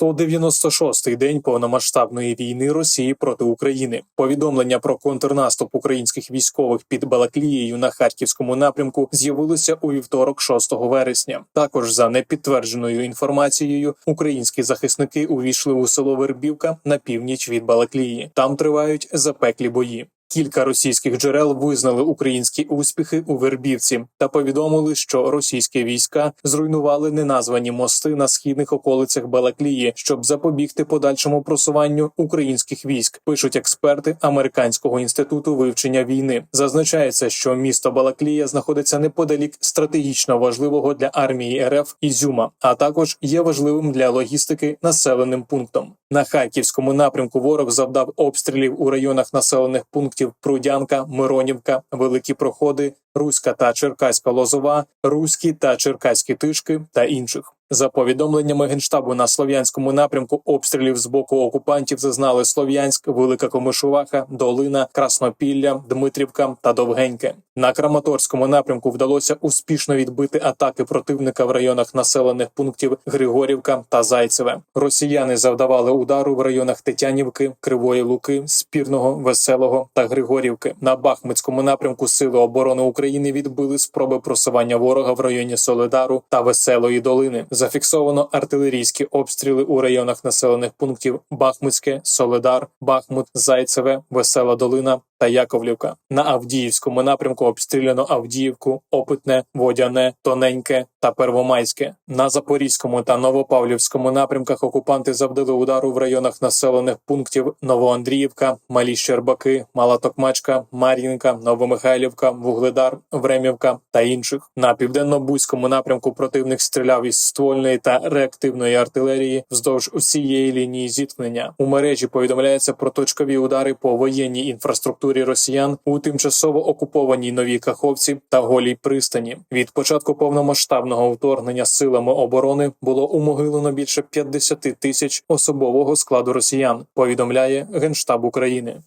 196-й день повномасштабної війни Росії проти України. Повідомлення про контрнаступ українських військових під Балаклією на харківському напрямку з'явилося у вівторок, 6 вересня. Також за непідтвердженою інформацією, українські захисники увійшли у село Вербівка на північ від Балаклії. Там тривають запеклі бої. Кілька російських джерел визнали українські успіхи у Вербівці та повідомили, що російські війська зруйнували неназвані мости на східних околицях Балаклії, щоб запобігти подальшому просуванню українських військ. Пишуть експерти американського інституту вивчення війни. Зазначається, що місто Балаклія знаходиться неподалік стратегічно важливого для армії РФ Ізюма, а також є важливим для логістики населеним пунктом. На харківському напрямку ворог завдав обстрілів у районах населених пунктів Прудянка, Миронівка, Великі Проходи, Руська та Черкаська Лозова, Руські та Черкаські Тишки та інших. За повідомленнями генштабу на слов'янському напрямку обстрілів з боку окупантів зазнали Слов'янськ, Велика Комишуваха, Долина, Краснопілля, Дмитрівка та Довгеньке. На Краматорському напрямку вдалося успішно відбити атаки противника в районах населених пунктів Григорівка та Зайцеве. Росіяни завдавали удару в районах Тетянівки, Кривої Луки, Спірного, Веселого та Григорівки. На Бахмутському напрямку Сили оборони України відбили спроби просування ворога в районі Солидару та Веселої долини. Зафіксовано артилерійські обстріли у районах населених пунктів Бахмутське, Соледар, Бахмут, Зайцеве, Весела Долина та Яковлівка. На Авдіївському напрямку обстріляно Авдіївку, Опитне, Водяне, Тоненьке та Первомайське. На Запорізькому та Новопавлівському напрямках окупанти завдали удару в районах населених пунктів Новоандріївка, Малі Щербаки, Мала Токмачка, Мар'їнка, Новомихайлівка, Вугледар, Времівка та інших. На південно-бузькому напрямку противник стріляв із ствольної та реактивної артилерії вздовж усієї лінії зіткнення. У мережі повідомляється про точкові удари по воєнній інфраструктурі росіян у тимчасово окупованій новій Каховці та Голій пристані. Від початку повномасштабного вторгнення силами оборони було умогилено більше 50 тисяч особового складу росіян. Повідомляє Генштаб України.